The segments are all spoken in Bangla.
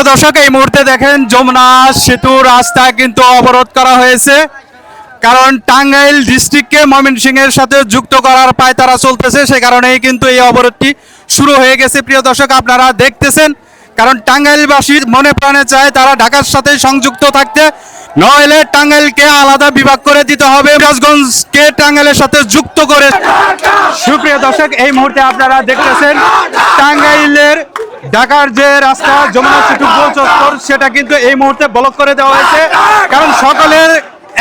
সুপ্রিয় দর্শক, এই মুহূর্তে দেখেন যমুনা সেতু রাস্তা কিন্তু অবরোধ করা হয়েছে। কারণ টাঙ্গাইল ডিস্ট্রিক্টকে ময়মনসিংহের সাথে যুক্ত করার পায় তারা চলতেছে, সে কারণেই কিন্তু এই অবরোধটি শুরু হয়ে গেছে। প্রিয় দর্শক, আপনারা দেখতেছেন, কারণ টাঙ্গাইলবাসী মনে প্রাণে চায় তারা ঢাকার সাথে সংযুক্ত থাকতে। নইলে টাঙ্গাইলকে আলাদা বিভাগ করে দিতে হবে। রাজগঞ্জকে টাঙ্গাইলের সাথে যুক্ত করে সুপ্রিয় দর্শক, এই মুহূর্তে আপনারা দেখতেছেন, টাঙ্গাইলের ঢাকার যে রাস্তা যমুনা সেতু চত্বর সেটা কিন্তু এই মুহূর্তে ব্লক করে দেওয়া হয়েছে। কারণ সকলের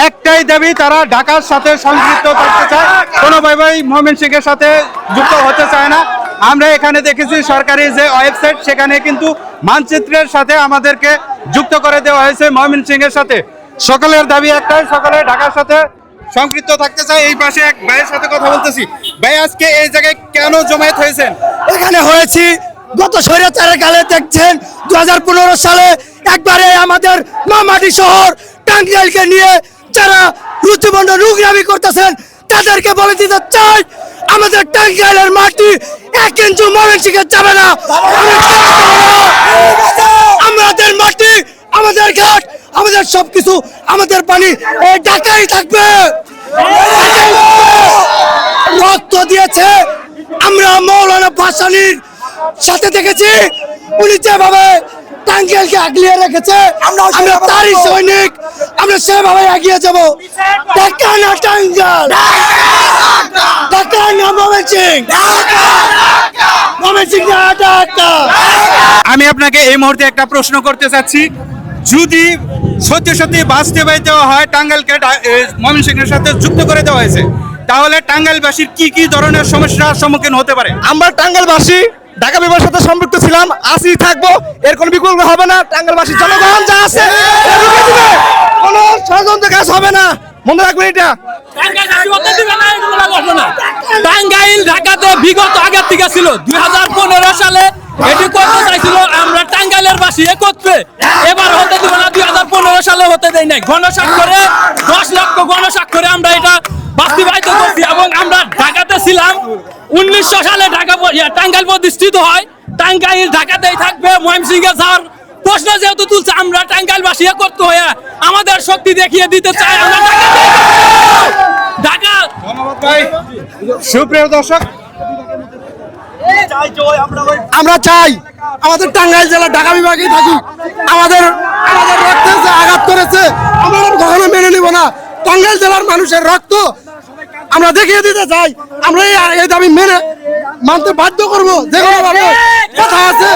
একটাই দাবি, তারা ঢাকার সাথে সংযুক্ত থাকতে চায়। কোনো ভাই ভাই মোহামেন সিংয়ের সাথে যুক্ত হতে চায় না। আমরা এখানে দেখেছি সরকারি যে ওয়েবসাইট, সেখানে কিন্তু মানচিত্রের সাথে আমাদেরকে যুক্ত করে দেওয়া হয়েছে ময়মন সিংয়ের সাথে। সকলের দাবি একটাই, সকলে ঢাকার সাথে সম্পৃক্ত থাকতে চায়। এই পাশে এক ভাইয়ের সাথে কথা বলতেছি। ভাই, আজকে এই জায়গায় কেন জমায়েত হয়েছেন? এখানে হয়েছি গত স্বৈরাচারের কালে দেখছেন দু হাজার পনেরো সালে একবারে আমাদের মামাটি শহর টাঙ্গাইলকে নিয়ে যারা রুচিবন্ধ রুগরামি করতেছেন, তাদেরকে বলে দিতে চাই, আমাদের টাঙ্গাইলের মাটি এক ইঞ্চু ময়মনসিংহে যাবে না আমাদের মাটি, আমাদের ঘাট, আমাদের সবকিছু, আমাদের পানি ঢাকাই থাকবে। রক্ত দিয়েছে আমরা মৌলানা ভাসানির সাথে দেখেছি উনি যেভাবে টাঙ্গেলকে আগলিয়ে রেখেছে আমরা তারই সৈনিক আমরা সেভাবে এগিয়ে যাব। ঢাকা না টাঙ্গাল ঢাকা না না ঢাকা? আমি আপনাকে এই মুহূর্তে একটা প্রশ্ন করতে চাচ্ছি। যদি সত্যি সত্যি বাস্তবায়িত দেওয়া হয় এ, ময়মনসিংহের সাথে যুক্ত করে দেওয়া হয়েছে তাহলে টাঙ্গাইলবাসীর কি কি ধরনের সমস্যার সম্মুখীন হতে পারে? আমরা টাঙ্গাইলবাসী ঢাকা বিভাগের সাথে সম্পৃক্ত ছিলাম আসি থাকব। এর কোনো বিকল্প হবে না। টাঙ্গাইলবাসী জনগণ যা আছে কোনো ষড়যন্ত্র কাজ হবে না। মনে রাখবেন এটা। টাঙ্গাইল ঢাকাতে বিগত আগের থেকে ছিল। দুই হাজার পনেরো সালে এটি করতে চাইছিল আমরা টাঙ্গাইলের বাসী একত্রে। এবার হতে দিব না, দুই হাজার পনেরো সালে হতে দেয় নাই। গণস্বাক্ষরে, দশ লক্ষ গণস্বাক্ষরে আমরা এটা বাস্তবায়িত করছি এবং আমরা ঢাকাতে ছিলাম। উনিশশো সালে ঢাকা টাঙ্গাইল প্রতিষ্ঠিত হয়। টাঙ্গাইল ঢাকাতেই থাকবে ময়মনসিংহে যাওয়ার প্রশ্ন যেহেতু তুলছে, আমরা টাঙ্গাইলবাসী একত্র হয়ে আমাদের শক্তি দেখিয়ে দিতে চাই, আমরা ঢাকা সুপ্রিয় দর্শক, আমরা চাই আমাদের টাঙ্গাইল জেলা ঢাকা বিভাগে থাকি আমাদের আমাদের রক্তে যে আঘাত করেছে, আমরা কখনো মেনে নিব না। টাঙ্গাইল জেলার মানুষের রক্ত আমরা দেখিয়ে দিতে চাই। আমরা এই দাবি মেনে মানতে বাধ্য করব। যে কোনো ভাবে কথা আছে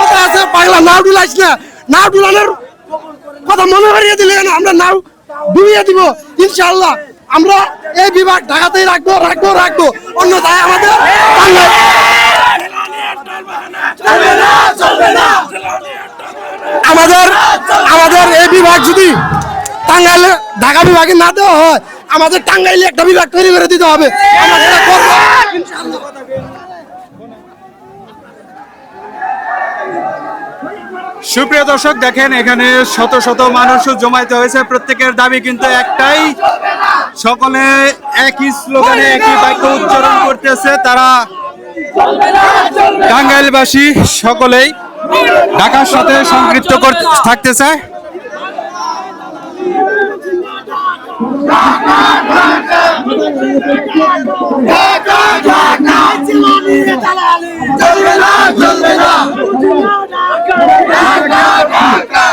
কথা আছে পাগলা নাও ডুলাইস না। নাও ডুলানোর কথা মনে করিয়ে দিলে আমরা নাও ডুবিয়ে দিব ইনশাআল্লাহ। আমরা এই বিভাগ ঢাকাতেই রাখব রাখব রাখব। অন্যথায় আমাদের টাঙ্গাইল আমাদের আমাদের এই বিভাগ যদি টাঙ্গাইলে ঢাকা বিভাগে না দেওয়া হয় আমাদের টাঙ্গাইলে একটা বিভাগ তৈরি করে দিতে হবে। সুপ্রিয় দর্শক, দেখেন এখানে শত শত মানুষ জমায়েত হয়েছে। প্রত্যেকের দাবি কিন্তু একটাই, সকলে একই স্লোগানে একই বাক্য উচ্চারণ করতেছে। তারা টাঙ্গাইলবাসী সকলেই ঢাকার সাথে সম্পৃক্ত করতে থাকতে চায় চলবে না চলবে না ঢাকা ঢাকা।